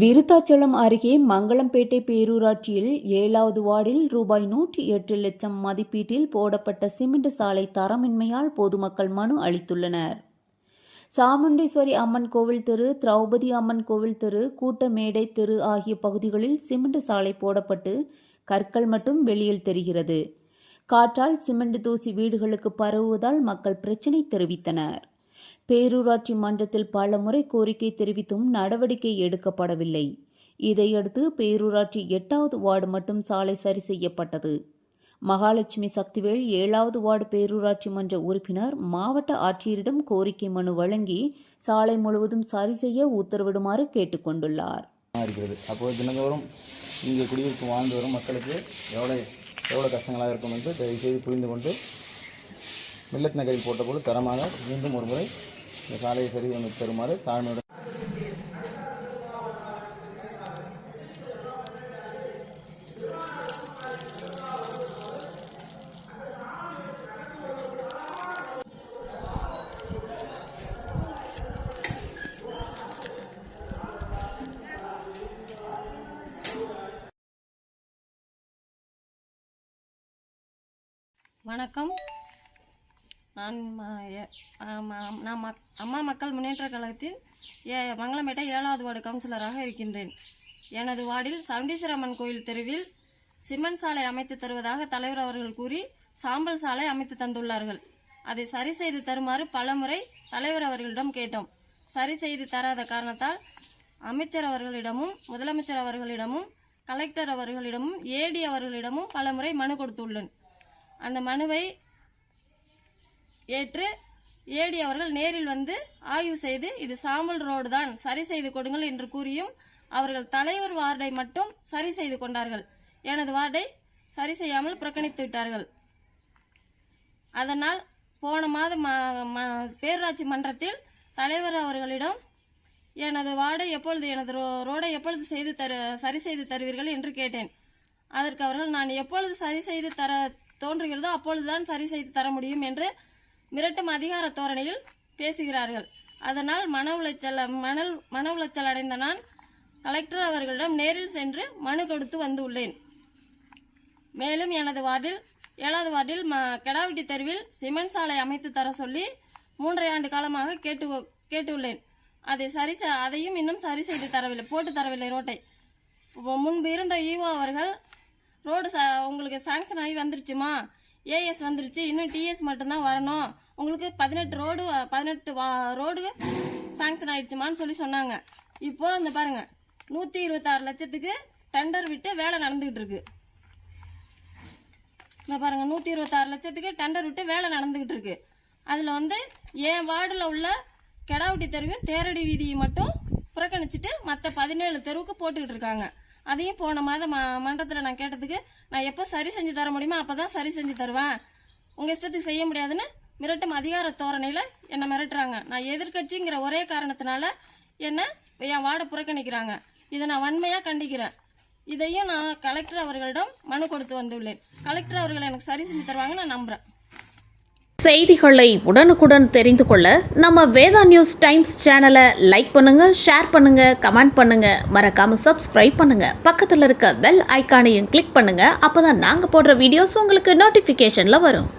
விருத்தாச்சலம் அருகே மங்களம்பேட்டை பேரூராட்சியில் ஏழாவது வார்டில் ரூபாய் நூற்றி எட்டு லட்சம் மதிப்பீட்டில் போடப்பட்ட சிமெண்ட் சாலை தரமின்மையால் பொதுமக்கள் மனு அளித்துள்ளனர். சாமுண்டீஸ்வரி அம்மன் கோவில் தெரு திரௌபதி அம்மன் கோவில் தெரு கூட்டமேடை தெரு ஆகிய பகுதிகளில் சிமெண்ட் சாலை போடப்பட்டு கற்கள் மட்டும் வெளியில் தெரிகிறது. காற்றால் சிமெண்ட் தூசி வீடுகளுக்கு பரவுவதால் மக்கள் பிரச்சினை தெரிவித்தனர். பேரூராட்சி மன்றத்தில் பல முறை கோரிக்கை தெரிவித்தும் நடவடிக்கை எடுக்கப்படவில்லை. இதையடுத்து பேரூராட்சி எட்டாவது வார்டு மட்டும் சாலை சரி செய்யப்பட்டது. மகாலட்சுமி சக்திவேல் ஏழாவது வார்டு பேரூராட்சி மன்ற உறுப்பினர் மாவட்ட ஆட்சியரிடம் கோரிக்கை மனு வழங்கி சாலை முழுவதும் சரி செய்ய உத்தரவிடுமாறு கேட்டுக்கொண்டுள்ளார். இருக்கிறது அப்போது தினந்தோறும் இங்கே குடியிருப்பு வாழ்ந்து வரும் மக்களுக்கு எவ்வளோ எவ்வளோ கஷ்டங்களாக இருக்கும் என்று தயவுசெய்து புரிந்து கொண்டு மில்லத் நகரில் போட்டபோது தரமாக மீண்டும் ஒரு முறை இந்த சாலையை சரி தருமாறு தாழ்மையுடன் வணக்கம். நான் நான் மக் அம்மா மக்கள் முன்னேற்ற கழகத்தில் ஏ மங்களமேட்டை ஏழாவது வார்டு கவுன்சிலராக இருக்கின்றேன். எனது வார்டில் சவுண்டீஸ்வரம்மன் கோயில் தெருவில் சிமெண்ட் சாலை அமைத்து தருவதாக தலைவர் அவர்கள் கூறி சாம்பல் சாலை அமைத்து தந்துள்ளார்கள். அதை சரி செய்து தருமாறு பலமுறை தலைவர் அவர்களிடம் கேட்டோம். சரி செய்து தராத காரணத்தால் அமைச்சர் அவர்களிடமும் முதலமைச்சர் அவர்களிடமும் கலெக்டர் அவர்களிடமும் ஏடி அவர்களிடமும் பலமுறை மனு கொடுத்துள்ளேன். அந்த மனுவை ஏற்று ஏடி அவர்கள் நேரில் வந்து ஆய்வு செய்து இது சாம்பல் ரோடு தான் சரி செய்து கொடுங்கள் என்று கூறியும் அவர்கள் தலைவர் வார்டை மட்டும் சரி செய்து கொண்டார்கள். எனது வார்டை சரி செய்யாமல் புறக்கணித்து விட்டார்கள். அதனால் போன மாதம் பேரூராட்சி மன்றத்தில் தலைவர் அவர்களிடம் எனது வார்டை எப்பொழுது எனது ரோ- ரோடை எப்பொழுது செய்து தரு சரி செய்து தருவீர்கள் என்று கேட்டேன். அதற்கு அவர்கள் நான் எப்பொழுது சரி செய்து தர தோன்றுகிறதோ அப்பொழுதுதான் சரி செய்து தர முடியும் என்று மிரட்டும் அதிகார தோரணையில் பேசுகிறார்கள். அதனால் மன உளைச்சல் மணல் மன உளைச்சல் அடைந்த நான் கலெக்டர் அவர்களிடம் நேரில் சென்று மனு கொடுத்து வந்துள்ளேன். மேலும் எனது வார்டில் ஏழாவது வார்டில் ம கெடாவிட்டி தெருவில் சிமெண்ட் சாலை அமைத்து தர சொல்லி மூன்றரை ஆண்டு காலமாக கேட்டு கேட்டுள்ளேன். அதை சரி அதையும் இன்னும் சரி செய்து தரவில்லை போட்டு தரவில்லை ரோட்டை. முன்பு இருந்த ஈவோ அவர்கள் ரோடு ச உங்களுக்கு சாங்ஷன் ஆகி வந்துருச்சுமா? ஏஎஸ் வந்துருச்சு இன்னும் டிஎஸ் மட்டும்தான் வரணும். உங்களுக்கு பதினெட்டு ரோடு பதினெட்டு வா ரோடு சாங்ஷன் ஆயிடுச்சுமான்னு சொல்லி சொன்னாங்க. இப்போ இந்த பாருங்க நூற்றி இருபத்தாறு லட்சத்துக்கு டெண்டர் விட்டு வேலை நடந்துகிட்டு இருக்கு. இந்த பாருங்க நூற்றி இருபத்தாறு லட்சத்துக்கு டெண்டர் விட்டு வேலை நடந்துகிட்டு இருக்கு. அதில் வந்து என் வார்டில் உள்ள கெடாவட்டி தெருவையும் தேரடி வீதியை மட்டும் புறக்கணிச்சிட்டு மற்ற பதினேழு தெருவுக்கு போட்டுக்கிட்டு இருக்காங்க. அதையும் போன மாதம் ம- மன்றத்தில் நான் கேட்டதுக்கு நான் எப்போ சரி செஞ்சு தர முடியுமோ அப்போ தான் சரி செஞ்சு தருவேன். உங்கள் இஷ்டத்துக்கு செய்ய முடியாதுன்னு மிரட்டும் அதிகார தோரணையில் என்னை மிரட்டுறாங்க. நான் எதிர்க்கட்சிங்கிற ஒரே காரணத்தினால என்னை என் வார்டை புறக்கணிக்கிறாங்க. இதை நான் வன்மையாக கண்டிக்கிறேன். இதையும் நான் கலெக்டர் அவர்களிடம் மனு கொடுத்து வந்துள்ளேன். கலெக்டர் அவர்கள் எனக்கு சரி செஞ்சு தருவாங்க நான் நம்புகிறேன் செய்திகளை உடனுக்குடன் தெரிந்து கொள்ள நம்ம வேதா நியூஸ் டைம்ஸ் சேனலை லைக் பண்ணுங்க ஷேர் பண்ணுங்க கமெண்ட் பண்ணுங்க. மறக்காம சப்ஸ்கிரைப் பண்ணுங்க. பக்கத்தில் இருக்க பெல் ஐக்கானையும் கிளிக் பண்ணுங்க. அப்பதான் நாங்கள் போடுற வீடியோஸ் உங்களுக்கு நோட்டிஃபிகேஷனில் வரும்.